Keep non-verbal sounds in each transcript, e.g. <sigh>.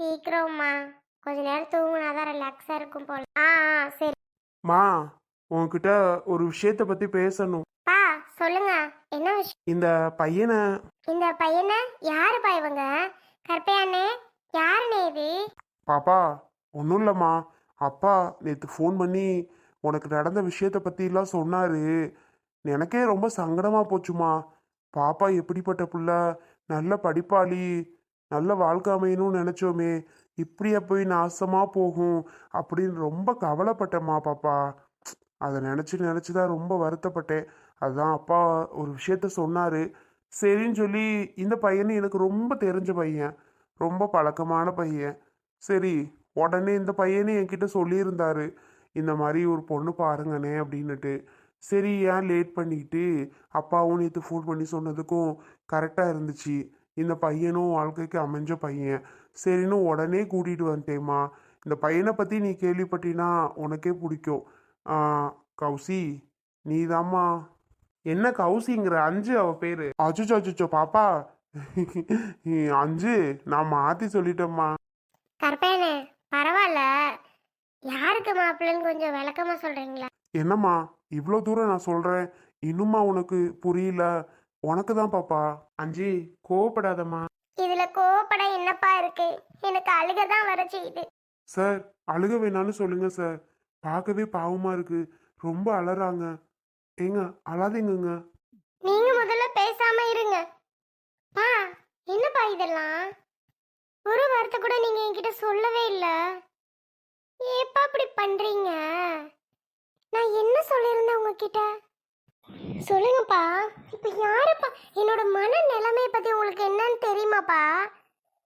சீக்கிரம்மா. கொஞ்ச நேரம் தூங்குனாதான் ரிலாக்ஸா இருக்கும் போல. ஆ ஆ சரி. மா உன்கிட்ட ஒரு விஷயத்தை பத்தி பேசணும். பா சொல்லுங்க. என்ன விஷயம்? இந்த பையனை. இந்த பையனை? யாருப்பா இவங்க? கற்பையானே யாருனே இது? பாப்பா ஒன்றும் இல்லைம்மா. அப்பா நேற்று ஃபோன் பண்ணி உனக்கு நடந்த விஷயத்தை பற்றிலாம் சொன்னாரு. எனக்கே ரொம்ப சங்கடமாக போச்சுமா. பாப்பா எப்படிப்பட்ட புள்ள? நல்ல படிப்பாளி. நல்ல வாழ்க்கை அமையணும்னு நினச்சோமே இப்படியே போய் நாசமாக போகும் அப்படின்னு ரொம்ப கவலைப்பட்டேம்மா பாப்பா. அதை நினச்சி நினச்சி தான் ரொம்ப வருத்தப்பட்டேன். அதுதான் அப்பா ஒரு விஷயத்த சொன்னார். சரின்னு சொல்லி இந்த பையன் எனக்கு ரொம்ப தெரிஞ்ச பையன். ரொம்ப பழக்கமான பையன். சரி உடனே இந்த பையனே என்கிட்ட சொல்லியிருந்தாரு. இந்த மாதிரி ஒரு பொண்ணு பாருங்கண்ணே அப்படின்னுட்டு. சரி ஏன் லேட் பண்ணிக்கிட்டு அப்பாவும் நேற்று ஃபோன் பண்ணி சொன்னதுக்கும் கரெக்டாக இருந்துச்சு. இந்த பையனும் வாழ்க்கைக்கு அமைஞ்ச பையன். சரின்னு உடனே கூட்டிகிட்டு வந்துட்டேம்மா. இந்த பையனை பற்றி நீ கேள்விப்பட்டினா உனக்கே பிடிக்கும். கௌசி நீதாம்மா. என்ன கௌசிங்கிற அஞ்சு அவ பேரு. அச்சுச்சோ அச்சுச்சோ பாப்பா. அஞ்சு நான் மாத்தி சொல்லிட்டேம்மா. கற்பையானே பரவாயில்ல யாருக்கு மாப்பிள்ளைன்னு கொஞ்சம் விளக்கமா சொல்றீங்களா? என்னம்மா இவ்வளோ தூரம் நான் சொல்றேன். இன்னுமா உனக்கு புரியல. உனக்கு தான் பாப்பா. அஞ்சு கோவப்படாதம்மா. இதுல கோவப்பட என்னப்பா இருக்கு? எனக்கு அழுக தான் வர செய்யுது. சார் அழுக வேணான்னு சொல்லுங்க சார். பார்க்கவே பாவமா இருக்கு. ரொம்ப அலறாங்க. ஏங்க அழாதீங்கங்க. நீங்க முதல்ல பேசாம இருங்க. பா என்னப்பா இதெல்லாம்? ஒரு வார்த்தை கூட நீங்க என்கிட்ட சொல்லவே இல்ல. ஏப்பா இப்படி பண்றீங்க? நான் என்ன சொல்லியிருந்தேன் உங்ககிட்ட? சொல்லுங்கப்பா. இப்ப யாருப்பா? என்னோட மன நிலைமைய பத்தி உங்களுக்கு என்னன்னு தெரியுமாப்பா?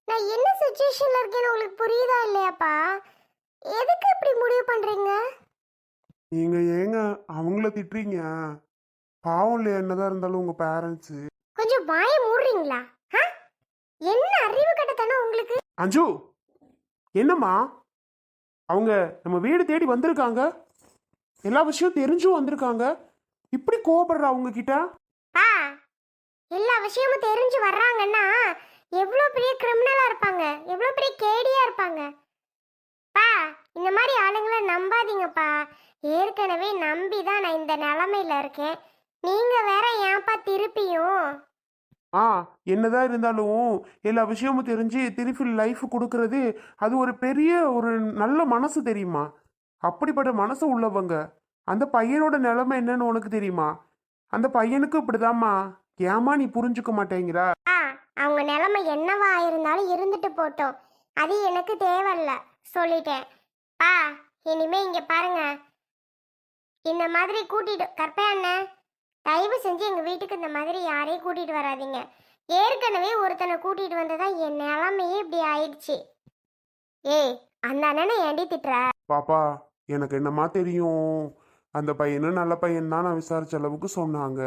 நான் என்ன சுச்சுவேஷன்ல இருக்கேன்னு உங்களுக்கு புரியுதா இல்லையாப்பா? எதுக்கு இப்படி முடிவு பண்றீங்க? நீங்க ஏங்க அவங்கள திட்டுறீங்க? பாவம் இல்லையா? என்னதான் இருந்தாலும் உங்க பேரண்ட்ஸு கொஞ்சம் வாய மூடுறீங்களா? ஆ? என்ன அறிவு கட்டத்தனம் உங்களுக்கு? அஞ்சு என்னம்மா? அவங்க நம்ம வீடு தேடி வந்திருக்காங்க. எல்லா விஷயம் தெரிஞ்சும் வந்திருக்காங்க. இப்படி கோவப்படுற அவங்க கிட்ட ஆ எல்லா விஷயமும் தெரிஞ்சு வர்றாங்கன்னா எவ்வளோ பெரிய கிரிமினலா இருப்பாங்க எவ்வளோ பெரிய கேடியா இருப்பாங்க. பா இந்த மாதிரி ஆளுங்களை நம்பாதீங்கப்பா. ஏற்கனவே நம்பி தான் நான் இந்த நிலமையில இருக்கேன். நீங்க வேற ஏன்ப்பா திருப்பியும்? ஆ என்னதான் இருந்தாலும் எல்லா விஷயமும் தெரிஞ்சு திருப்பி லைஃப் கொடுக்கறது அது ஒரு பெரிய ஒரு நல்ல மனசு தெரியுமா? அப்படிப்பட்ட மனசு உள்ளவங்க அந்த பையனோட நிலைமை என்னன்னு உனக்கு தெரியுமா? அந்த பையனுக்கு இப்படிதாம்மா. ஏமா நீ புரிஞ்சுக்க மாட்டேங்கிறா? ஆ அவங்க நிலைமை என்னவா இருந்தாலும் இருந்துட்டு போட்டோம். அது எனக்கு தேவையில்ல. சொல்லிட்டேன். பா இனிமே இங்க பாருங்க. இந்த மாதிரி கூட்டிட்டு கற்பை அண்ணன் தயவு செஞ்சு எங்க வீட்டுக்கு இந்த மாதிரி யாரையும் கூட்டிட்டு வராதீங்க. ஏற்கனவே ஒருத்தனை கூட்டிட்டு வந்ததா என் நிலைமையே இப்படி ஆயிடுச்சு. ஏய் அந்த அண்ணனை ஏண்டி திட்டுற? பாப்பா எனக்கு என்னமா தெரியும்? அந்த பையனும் நல்ல பையன் தான் நான் விசாரிச்ச அளவுக்கு சொன்னாங்க.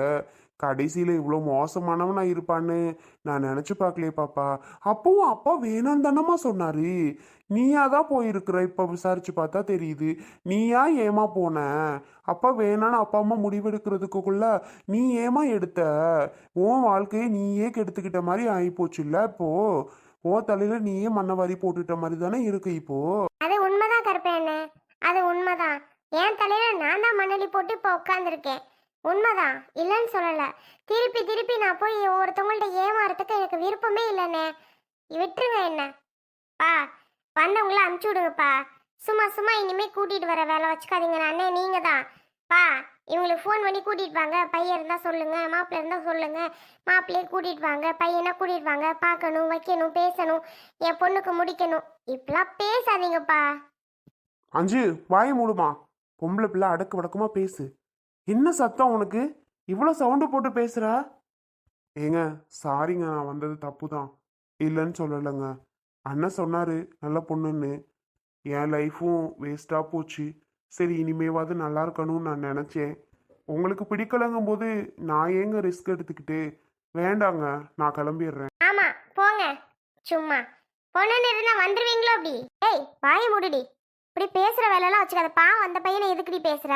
கடைசியில் இவ்வளோ மோசமானவனா இருப்பான்னு நான் நினச்சி பார்க்கலையே பாப்பா. அப்பவும் அப்பா வேணாம் தானம்மா சொன்னார். நீயா தான் போயிருக்கிற இப்போ விசாரிச்சு பார்த்தா தெரியுது. நீயா ஏமா போன? அப்பா வேணான்னு அப்பா அம்மா முடிவெடுக்கிறதுக்குள்ள நீ ஏமா எடுத்த? உன் வாழ்க்கையை நீயே கெடுத்துக்கிட்ட மாதிரி ஆகிப்போச்சுல்ல இப்போ? ஓ தலையில நீயே மண்ணவாரி போட்டுட்ட மாதிரி தானே இருக்கு இப்போ? அது உண்மைதான் கருப்பேண்ணே அது உண்மைதான். என் தலையில நான் தான் மண்ணலி போட்டு இப்போ உட்காந்துருக்கேன் உண்மைதான். இல்லைன்னு சொல்லலை. திருப்பி திருப்பி நான் போய் ஒருத்தவங்கள்ட்ட ஏமாறதுக்கு எனக்கு விருப்பமே இல்லைண்ணே. விட்டுருங்க என்ன. பா வந்தவங்கள அமுச்சு விடுங்கப்பா. சும்மா சும்மா இனிமேல் கூட்டிகிட்டு வர வேலை வச்சுக்காதீங்க. அண்ணே நீங்கள் தான். பா இவங்களுக்கு ஃபோன் பண்ணி கூட்டிகிட்டு வாங்க. பையன் இருந்தால் சொல்லுங்கள் மாப்பிள்ளை இருந்தால் சொல்லுங்கள் மாப்பிள்ளையே கூட்டிட்டு வாங்க. பையனை கூட்டிட்டு வாங்க. பார்க்கணும் வைக்கணும் பேசணும். என் பொண்ணுக்கு முடிக்கணும். இப்படிலாம் பேசாதீங்கப்பா. அஞ்சு வாய மூடுமா? பொம்பளை பிள்ளை அடக்கு வடக்குமா பேசு. என்ன சத்தம் உனக்கு? இவ்வளோ சவுண்டு போட்டு பேசுகிறா ஏங்க சாரிங்க நான் வந்தது தப்பு தான் இல்லைன்னு சொல்லலைங்க. அண்ணன் சொன்னாரு நல்ல பொண்ணுன்னு. என் லைஃப்பும் வேஸ்டாக போச்சு. சரி இனிமேவாது நல்லா இருக்கணும்னு நான் நினச்சேன். உங்களுக்கு பிடிக்கலங்கும் போது நான் ஏங்க ரிஸ்க் எடுத்துக்கிட்டு? வேண்டாங்க நான் கிளம்பிடுறேன். ஆமா போங்க. சும்மா. பொண்ணுன்னு இருந்தா வந்துருவீங்களோ அப்படி? ஏய் வாய முடிடி. இப்படி பேசுற வேலையெல்லாம் வச்சுக்காத. பாவம் அந்த பையனை எதுக்குடி பேசுற?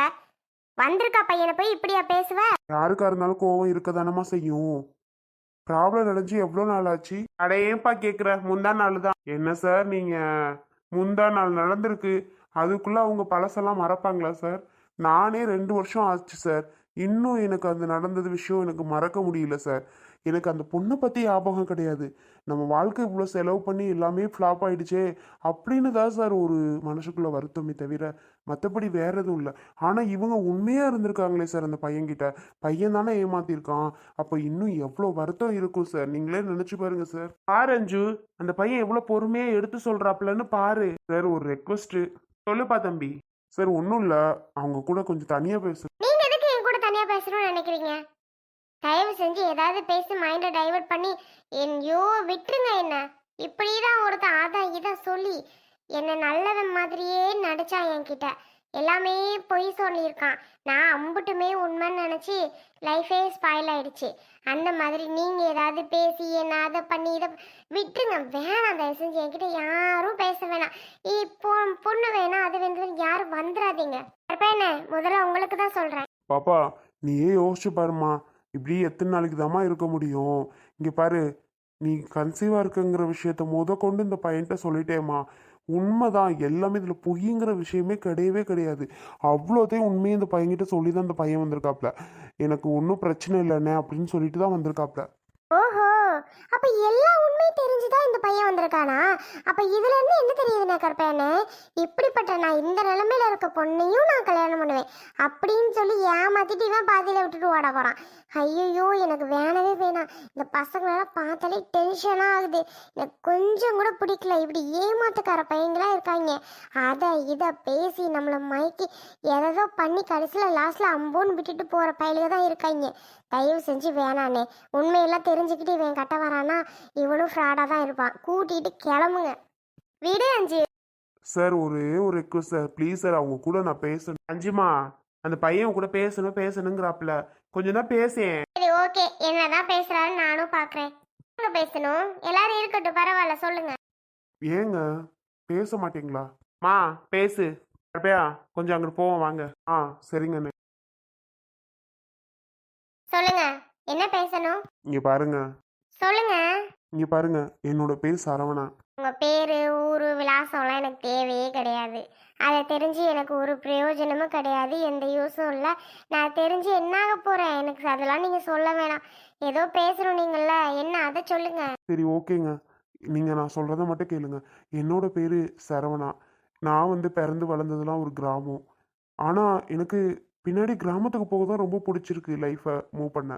வந்திருக்கா பையனை போய் இப்படியா பேசுவ? யாருக்கா இருந்தாலும் கோவம் இருக்க தானமா செய்யும். ப்ராப்ளம் நடந்துச்சு எவ்வளோ நாள் ஆச்சு? அட ஏன்பா கேட்குற முந்தா நாள் தான் என்ன சார் நீங்கள் முந்தா நாள் நடந்திருக்கு. அதுக்குள்ளே அவங்க பழசெல்லாம் மறப்பாங்களா சார்? நானே ரெண்டு வருஷம் ஆச்சு சார். இன்னும் எனக்கு அந்த நடந்தது விஷயம் எனக்கு மறக்க முடியல சார். எனக்கு அந்த பொண்ணை பற்றி ஞாபகம் கிடையாது. நம்ம வாழ்க்கை இவ்வளோ செலவு பண்ணி எல்லாமே ஃப்ளாப் ஆயிடுச்சே அப்படின்னு தான் சார் ஒரு மனசுக்குள்ளே வருத்தமே தவிர மற்றபடி வேற எதுவும் இல்லை. ஆனால் இவங்க உண்மையாக இருந்திருக்காங்களே சார் அந்த பையன்கிட்ட. பையன் தானே ஏமாத்திருக்கான். அப்போ இன்னும் எவ்வளோ வருத்தம் இருக்கும் சார். நீங்களே நினச்சி பாருங்க சார். பாரு அஞ்சு அந்த பையன் எவ்வளோ பொறுமையாக எடுத்து சொல்கிறாப்புலன்னு பாரு. சார் ஒரு ரெக்வஸ்ட்டு சொல்லுப்பா தம்பி. சார் ஒன்றும் இல்லை. அவங்க கூட கொஞ்சம் தனியாக பேசு நீங்கள் எதுக்கு என் கூட தனியாக பேசணும்னு நினைக்கிறீங்க? செஞ்சு ஏதாவது பேசி மைண்டை டைவர்ட் பண்ணி என்யோ விட்டுருங்க என்ன? இப்படி தான் ஒருத்தன் அதான் இதான் சொல்லி என்னை நல்லவன் மாதிரியே நடிச்சான் என்கிட்ட. எல்லாமே பொய் சொல்லியிருக்கான். நான் அம்புட்டுமே உண்மைன்னு நினச்சி லைஃபே ஸ்பாயில் ஆயிடுச்சு. அந்த மாதிரி நீங்கள் ஏதாவது பேசி என்ன அதை பண்ணி இதை விட்டுருங்க. வேணாம் தயவு செஞ்சு என்கிட்ட யாரும் பேச வேணாம். இப்போ பொண்ணு வேணாம் அது வேணும் யாரும் வந்துடாதீங்க. என்ன? முதல்ல உங்களுக்கு தான் சொல்கிறேன் பாப்பா நீயே யோசிச்சு பாருமா இப்படி எத்தனை நாளைக்கு தாம்மா இருக்க முடியும்? இங்கே பாரு நீ கன்சீவாக இருக்குங்கிற விஷயத்த முத கொண்டு இந்த பையன்கிட்ட சொல்லிட்டேம்மா. உண்மைதான் எல்லாமே இதில் பொய்ங்கிற விஷயமே கிடையவே கிடையாது. அவ்வளோத்தையும் உண்மையை இந்த பையன்கிட்ட சொல்லி தான் இந்த பையன் வந்திருக்காப்ல. எனக்கு ஒன்றும் பிரச்சனை இல்லைண்ணே அப்படின்னு சொல்லிட்டு தான் வந்திருக்காப்ல. ஓஹோ அப்ப எல்லா உண்மையும் தெரிஞ்சுதான் இந்த பையன் வந்திருக்கானா? அப்ப இதுல இருந்து என்ன தெரியுதுண்ணே கருப்பையனே இப்படிப்பட்ட நான் இந்த நிலைமையில இருக்க பொண்ணையும் நான் கல்யாணம் பண்ணுவேன். அப்படின்னு சொல்லி ஏமாத்திட்டு இவன் பாதியில விட்டுட்டு ஓட போறான். ஐயோ எனக்கு வேணவே வேணாம். இந்த பசங்களெல்லாம் பார்த்தாலே டென்ஷனா ஆகுது. எனக்கு கொஞ்சம் கூட பிடிக்கல. இப்படி ஏமாத்துக்கார பையங்களா இருக்காங்க. அதை இதை பேசி நம்மளை மயக்கி எதோ பண்ணி கடைசியில் லாஸ்ட்ல அம்போன்னு விட்டுட்டு போற பயிலுக தான் இருக்காங்க. தயவு செஞ்சு வேணானே உண்மையெல்லாம் தெரிஞ்சுக்கிட்டு இவன் கட்ட வரானா இவனும் ஃப்ராடாக தான் இருப்பான் கூட்டிட்டு கிளம்புங்க. விடு அஞ்சு. சார் ஒரே ஒரு ரெக்வஸ்ட் சார் ப்ளீஸ் சார் அவங்க கூட நான் பேசணும். அஞ்சுமா அந்த பையன் கூட பேசணும் பேசணுங்கிறாப்ல கொஞ்சம் தான் பேசேன். சரி ஓகே என்னதான் பேசுறாரு நானும் பார்க்குறேன் பேசணும்? எல்லாரும் இருக்கட்டும் பரவாயில்ல சொல்லுங்க. ஏங்க பேச மாட்டீங்களா? மா பேசு. கருப்பையா கொஞ்சம் அங்கிட்டு போவோம் வாங்க. ஆ சரிங்கண்ணே. சொல்லுங்க. என்ன பேசணும்? இங்க பாருங்க. சொல்லுங்க. இங்க பாருங்க என்னோட பேர் சரவணா. உங்க பேரு ஊரு விலாசம்லாம் எனக்கு தேவையே கிடையாது. அதை தெரிஞ்சு எனக்கு ஒரு பிரயோஜனமும் கிடையாது எந்த யூஸும் இல்லை. நான் தெரிஞ்சு என்ன ஆக போறேன்? எனக்கு அதெல்லாம் நீங்க சொல்ல வேணாம். ஏதோ பேசணும் நீங்கள்ல. என்ன அதை சொல்லுங்க. சரி ஓகேங்க. நீங்க நான் சொல்றத மட்டும் கேளுங்க. என்னோட பேரு சரவணா. நான் வந்து பிறந்து வளர்ந்ததெல்லாம் ஒரு கிராமம். ஆனா எனக்கு பின்னாடி கிராமத்துக்கு போக தான் ரொம்ப பிடிச்சிருக்கு லைஃப்பை மூவ் பண்ண.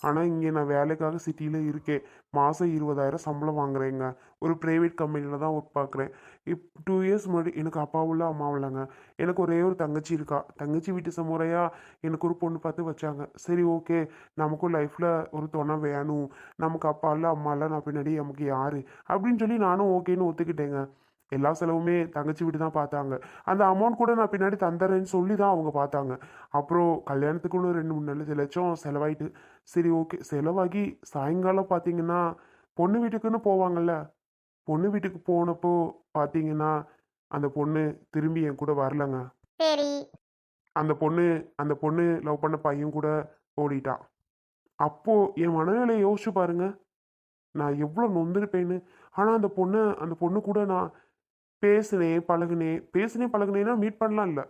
ஆனால் இங்கே நான் வேலைக்காக சிட்டியில் இருக்கேன். மாதம் இருபதாயிரம் சம்பளம் வாங்குறேங்க. ஒரு ப்ரைவேட் கம்பெனியில் தான் ஒர்க் பார்க்குறேன் இப் டூ இயர்ஸ் முன்னாடி எனக்கு அப்பாவும் இல்லை அம்மாவும் இல்லைங்க எனக்கு ஒரே ஒரு தங்கச்சி இருக்கா. தங்கச்சி வீட்டு சமுறையாக எனக்கு ஒரு பொண்ணு பார்த்து வச்சாங்க. சரி ஓகே நமக்கும் லைஃப்பில் ஒரு துணை வேணும். நமக்கு அப்பா இல்லை அம்மா இல்லை நான் பின்னாடி நமக்கு யார்? அப்படின்னு சொல்லி நானும் ஓகேன்னு ஒத்துக்கிட்டேங்க. எல்லா செலவுமே தங்கச்சி வீட்டு தான் பார்த்தாங்க. அந்த அமௌண்ட் கூட நான் பின்னாடி தந்துடுறேன்னு சொல்லி தான் அவங்க பார்த்தாங்க. அப்புறம் கல்யாணத்துக்கு ஒன்று ரெண்டு மூணு நாலு லட்சம் செலவாயிட்டு. சரி ஓகே செலவாகி சாயங்காலம் பார்த்தீங்கன்னா பொண்ணு வீட்டுக்குன்னு போவாங்கல்ல? பொண்ணு வீட்டுக்கு போனப்போ பார்த்தீங்கன்னா அந்த பொண்ணு திரும்பி என் கூட வரலங்க. அந்த பொண்ணு அந்த பொண்ணு லவ் பண்ண பையன் கூட ஓடிட்டான் அப்போ என் மனநிலையை யோசிச்சு பாருங்க. நான் எவ்வளோ நொந்திருப்பேன்னு. ஆனால் அந்த பொண்ணு அந்த பொண்ணு கூட நான் பேசினேன் பழகுனேன் பேசினேன் பழகுனேன்னா மீட் பண்ணலாம் இல்லை.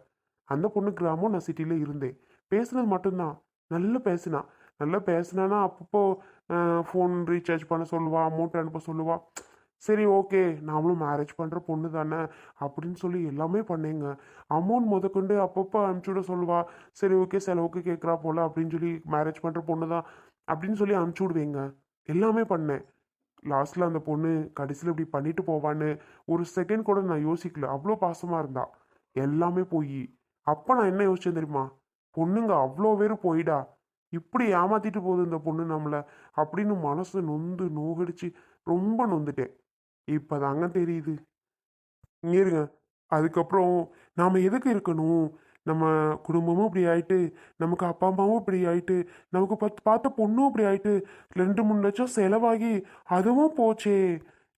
அந்த பொண்ணு கிராமம் நான் சிட்டியில் இருந்தேன். பேசுனது மட்டும்தான். நல்லா பேசினா. நல்லா பேசினானா அப்பப்போ ஃபோன் ரீசார்ஜ் பண்ண சொல்லுவா அமௌண்ட் அனுப்ப சொல்லுவா. சரி ஓகே நாமளும் மேரேஜ் பண்ணுற பொண்ணு தானே அப்படின்னு சொல்லி எல்லாமே பண்ணேங்க. அமௌண்ட் முதற்கொண்டு அப்பப்போ அனுப்பிச்சுட சொல்லுவா. சரி ஓகே செலவுக்கு கேட்குறா போல அப்படின்னு சொல்லி மேரேஜ் பண்ணுற பொண்ணு தான் அப்படின்னு சொல்லி அனுப்பிச்சி விடுவேங்க. எல்லாமே பண்ணேன். லாஸ்ட்டில் அந்த பொண்ணு கடைசியில் இப்படி பண்ணிட்டு போவான்னு ஒரு செகண்ட் கூட நான் யோசிக்கல. அவ்வளோ பாசமாக இருந்தா. எல்லாமே போய். அப்போ நான் என்ன யோசிச்சேன் தெரியுமா? பொண்ணுங்க அவ்வளோ பேர் போயிடா. இப்படி ஏமாத்திட்டு போகுது இந்த பொண்ணு நம்மளை அப்படின்னு மனசு நொந்து நோகடிச்சு ரொம்ப நொந்துட்டேன். இப்போ தாங்க தெரியுது. இங்க இருங்க. அதுக்கப்புறம் நாம் எதுக்கு இருக்கணும்? நம்ம குடும்பமும் இப்படி ஆயிட்டு நமக்கு அப்பா அம்மாவும் இப்படி ஆயிட்டு நமக்கு பத்து பார்த்த பொண்ணும் இப்படி ஆயிட்டு ரெண்டு மூணு லட்சம் செலவாகி அதுவும் போச்சே.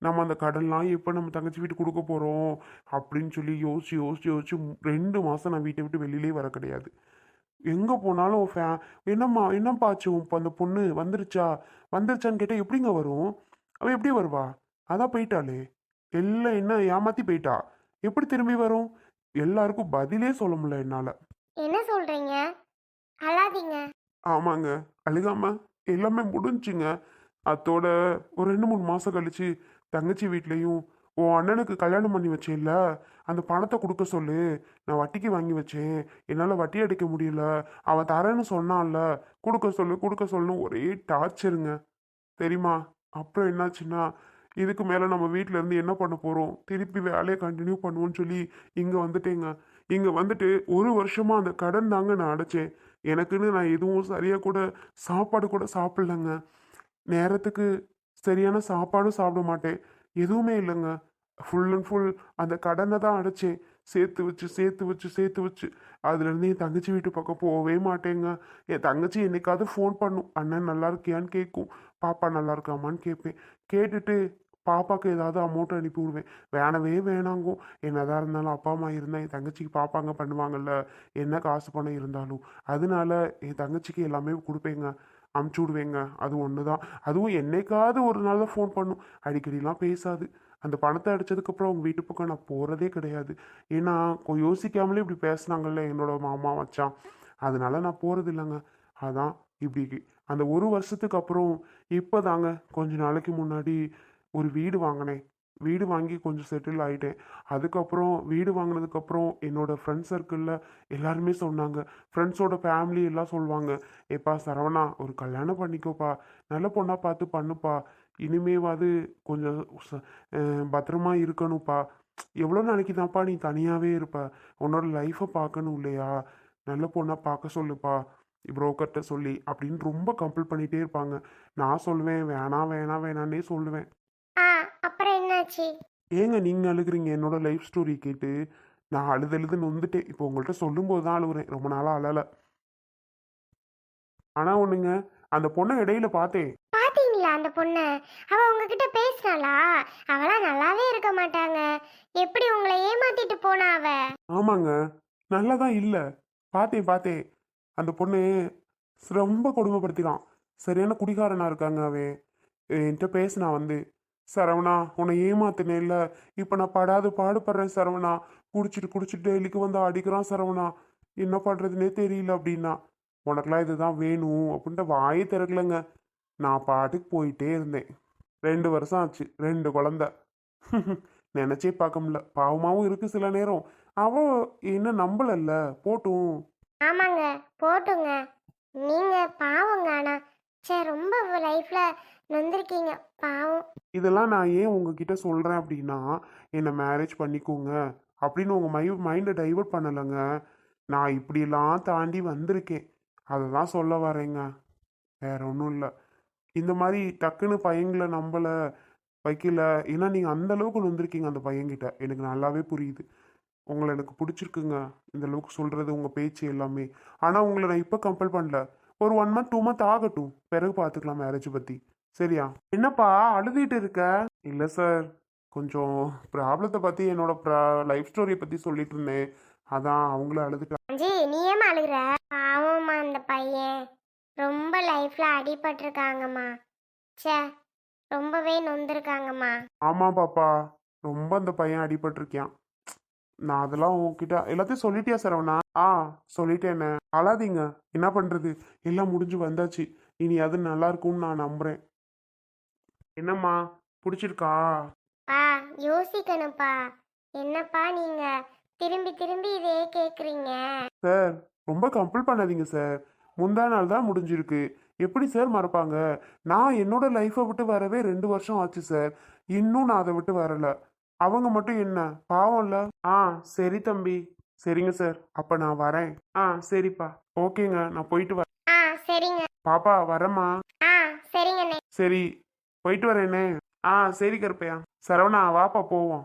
நம்ம அந்த கடன்லாம் எப்போ நம்ம தங்கச்சி வீட்டு கொடுக்க போகிறோம் அப்படின்னு சொல்லி யோசிச்சு யோசிச்சு யோசிச்சு ரெண்டு மாதம் நான் வீட்டை விட்டு வெளியிலே வர கிடையாது. எங்கே போனாலும் ஃபே என்னம்மா என்னப்பா ஆச்சு? இப்போ அந்த பொண்ணு வந்துருச்சா? வந்துருச்சான்னு கேட்டால் எப்படிங்க வரும்? அவள் எப்படி வருவா? அதான் போயிட்டாளே. எல்லாம் என்ன ஏமாற்றி போயிட்டா? எப்படி திரும்பி வரும்? எல்லாருக்கும் பதிலே சொல்ல முடியல என்னால். என்ன சொல்றீங்க? அழாதீங்க. ஆமாங்க. அழுகாம எல்லாமே முடிஞ்சுங்க அத்தோட ஒரு ரெண்டு மூணு மாதம் கழிச்சு தங்கச்சி வீட்லேயும் உன் அண்ணனுக்கு கல்யாணம் பண்ணி வச்சேன்ல அந்த பணத்தை கொடுக்க சொல்லு. நான் வட்டிக்கு வாங்கி வச்சேன். என்னால் வட்டி அடிக்க முடியல. அவன் தரேன்னு சொன்னான்ல. கொடுக்க சொல்லு கொடுக்க சொல்லுன்னு ஒரே டார்ச்சருங்க தெரியுமா? அப்புறம் என்னாச்சுன்னா இதுக்கு மேலே நம்ம வீட்டிலேருந்து என்ன பண்ண போகிறோம் திருப்பி வேலையை கண்டினியூ பண்ணுவோம்னு சொல்லி இங்கே வந்துட்டேங்க. இங்கே வந்துட்டு ஒரு வருஷமாக அந்த கடன் தாங்க நான் அடைச்சேன். எனக்குன்னு நான் எதுவும் சரியாக கூட சாப்பாடு கூட சாப்பிட்லங்க. நேரத்துக்கு சரியான சாப்பாடும் சாப்பிட மாட்டேன். எதுவுமே இல்லைங்க. ஃபுல் அண்ட் ஃபுல் அந்த கடனை தான் அடைச்சேன். சேர்த்து வச்சு சேர்த்து வச்சு சேர்த்து வச்சு. அதுலேருந்து என் தங்கச்சி வீட்டு பக்கம் போகவே மாட்டேங்க. என் தங்கச்சி என்னைக்காவது ஃபோன் பண்ணும். அண்ணன் நல்லா இருக்கியான்னு கேட்கும். பாப்பா நல்லா இருக்காமான்னு கேட்பேன். கேட்டுட்டு பாப்பாவுக்கு ஏதாவது அமௌண்ட் அனுப்பி விடுவேன். வேணவே வேணாங்கும் என்னதான் இருந்தாலும் அப்பா அம்மா இருந்தால் என் தங்கச்சிக்கு பாப்பாங்க பண்ணுவாங்கல்ல. என்ன காசு பணம் இருந்தாலும். அதனால என் தங்கச்சிக்கு எல்லாமே கொடுப்பேங்க. அமுச்சு விடுவேங்க. அது ஒன்று தான் அதுவும் என்னைக்காவது ஒரு நாள் தான் ஃபோன் பண்ணும். அடிக்கடிலாம் பேசாது. அந்த பணத்தை அடிச்சதுக்கப்புறம் அவங்க வீட்டு பக்கம் நான் போகிறதே கிடையாது. ஏன்னா யோசிக்காமலே இப்படி பேசுனாங்கல்ல என்னோட மாமா வச்சான் அதனால நான் போகிறது இல்லைங்க. அதான் இப்படி அந்த ஒரு வருஷத்துக்கு அப்புறம் இப்போ தாங்க கொஞ்ச நாளைக்கு முன்னாடி ஒரு வீடு வாங்கினேன். வீடு வாங்கி கொஞ்சம் செட்டில் ஆகிட்டேன் அதுக்கப்புறம் வீடு வாங்கினதுக்கப்புறம் என்னோடய ஃப்ரெண்ட் சர்க்கிளில் எல்லாருமே சொன்னாங்க. ஃப்ரெண்ட்ஸோட ஃபேமிலி எல்லாம் சொல்லுவாங்க. ஏப்பா சரவணா ஒரு கல்யாணம் பண்ணிக்கோப்பா. நல்ல பொண்ணாக பார்த்து பண்ணுப்பா. இனிமேவாது கொஞ்சம் ச- பத்திரமா இருக்கணும்ப்பா. எவ்வளோ நாளைக்கு தான்ப்பா நீ தனியாகவே இருப்ப? உன்னோட லைஃப்பை பார்க்கணும் இல்லையா? நல்ல பொண்ணாக பார்க்க சொல்லுப்பா. புரோக்கர்கிட்ட சொல்லி அப்படின்னு ரொம்ப கம்பல் பண்ணிகிட்டே இருப்பாங்க. நான் சொல்லுவேன் வேணாம் வேணாம் வேணான்னே சொல்லுவேன். என்னாச்சு? ஏங்க நீங்கள் அழுகுறீங்க? என்னோட லைஃப் ஸ்டோரி கேட்டு நான் அழுது அழுது நொந்துட்டேன். இப்போ உங்கள்கிட்ட சொல்லும்போது தான் அழுகுறேன் ரொம்ப நாளாக அழலை. ஆனால் ஒன்றுங்க அந்த பொண்ணை இடையில பார்த்தேன். பாத்தீங்களா அந்த பொண்ணை? அவ உங்ககிட்ட பேசினாளா? அவளாம் நல்லாவே இருக்க மாட்டாங்க. எப்படி உங்களை ஏமாத்திட்டு போனா அவ? ஆமாங்க நல்லா தான் இல்லை. பார்த்தேன் பார்த்தேன். அந்த பொண்ணு ரொம்ப கொடுமைப்படுத்தினான். சரியான குடிகாரனா இருக்காங்க அவன். என்கிட்ட பேசினா வந்து சரவணா உன்னை ஏமாத்தினேன்ல. இப்போ நான் படாது பாடுபடுறேன் சரவணா. குடிச்சிட்டு குடிச்சிட்டு டெய்லிக்கு வந்து அடிக்கிறான் சரவணா. என்ன பண்ணுறதுனே தெரியல அப்படின்னா. உனக்கெல்லாம் இதுதான் வேணும் அப்படின்ட்டு வாயே திறக்கலைங்க. நான் பாட்டுக்கு போயிட்டே இருந்தேன். ரெண்டு வருஷம் ஆச்சு ரெண்டு குழந்த. <laughs> நினச்சே பார்க்க முடியல. பாவமாகவும் இருக்கு சில நேரம். அவ என்ன நம்பலல்ல. போட்டும். ஆமாங்க போட்டுங்க. நீங்க பாவங்க ஆனா சே ரொம்ப லைஃப்ல வந்திருக்கீங்க. பாவம். இதெல்லாம் நான் ஏன் உங்ககிட்ட சொல்கிறேன் அப்படின்னா என்னை மேரேஜ் பண்ணிக்கோங்க. அப்படின்னு உங்கள் மை மைண்டை டைவர்ட் பண்ணலைங்க. நான் இப்படிலாம் தாண்டி வந்திருக்கேன். அதை தான் சொல்ல வரேங்க. வேற ஒன்றும் இல்லை. இந்த மாதிரி டக்குன்னு பையங்களை நம்பலை வைக்கல. ஏன்னா நீங்கள் அந்த அளவுக்கு வந்திருக்கீங்க அந்த பையன்கிட்ட. எனக்கு நல்லாவே புரியுது. உங்களை எனக்கு பிடிச்சிருக்குங்க. இந்த அளவுக்கு சொல்கிறது உங்கள் பேச்சு எல்லாமே. ஆனால் உங்களை நான் இப்போ கம்பல் பண்ணல. ஒரு ஒன் மந்த் டூ மந்த் ஆகட்டும். பிறகு பார்த்துக்கலாம் மேரேஜ் பற்றி சரியா? என்னப்பா அழுதுகிட்டு இருக்க? இல்லை சார். கொஞ்சம் ப்ராப்ளத்தை பற்றி என்னோட லைஃப் ஸ்டோரியை பற்றி சொல்லிட்டு இருந்தேன். அதான் அவங்களும் அழுதுட்டா அஜி நீ ஏமா அழுகுற? பாவம்மா அந்த பையன். ரொம்ப லைஃப்ல அடிபட்டிருக்காங்கம்மா. ச்சே ரொம்பவே நொந்திருக்காங்கம்மா. ஆமாம் பாப்பா. ரொம்ப அந்த பையன் அடிபட்டிருக்கான் நான் அதெல்லாம் உன்கிட்ட எல்லாத்தையும் சொல்லிட்டியா சரவணா ஆ சொல்லிட்டேனே. அழாதீங்க. என்ன பண்ணுறது எல்லாம் முடிஞ்சு வந்தாச்சு. இனி அது நல்லா இருக்கும்னு நான் நம்புகிறேன் என்னம்மா? பிடிச்சிருக்கா? பா யோசிக்கணும்ப்பா. என்னப்பா நீங்க? திரும்பி திரும்பி இதே கேக்குறீங்க. சார் ரொம்ப கம்பல் பண்ணாதீங்க சார். முந்தா நாள் தான் முடிஞ்சிருக்கு. எப்படி சார் மறப்பாங்க? நான் என்னோட லைஃப்பை விட்டு வரவே ரெண்டு வருஷம் ஆச்சு சார். இன்னும் நான் அதை விட்டு வரல. அவங்க மட்டும் என்ன? பாவம்ல? ஆ சரி தம்பி. சரிங்க சார். அப்போ நான் வரேன். ஆ சரிப்பா. ஓகேங்க. நான் போயிட்டு வரேன் ஆ சரிங்க. பாப்பா வரேம்மா. ஆ சரிங்கண்ணே சரி. போயிட்டு வரேனே. ஆ சரி கருப்பையா. சரவணா வாப்பா போவோம்.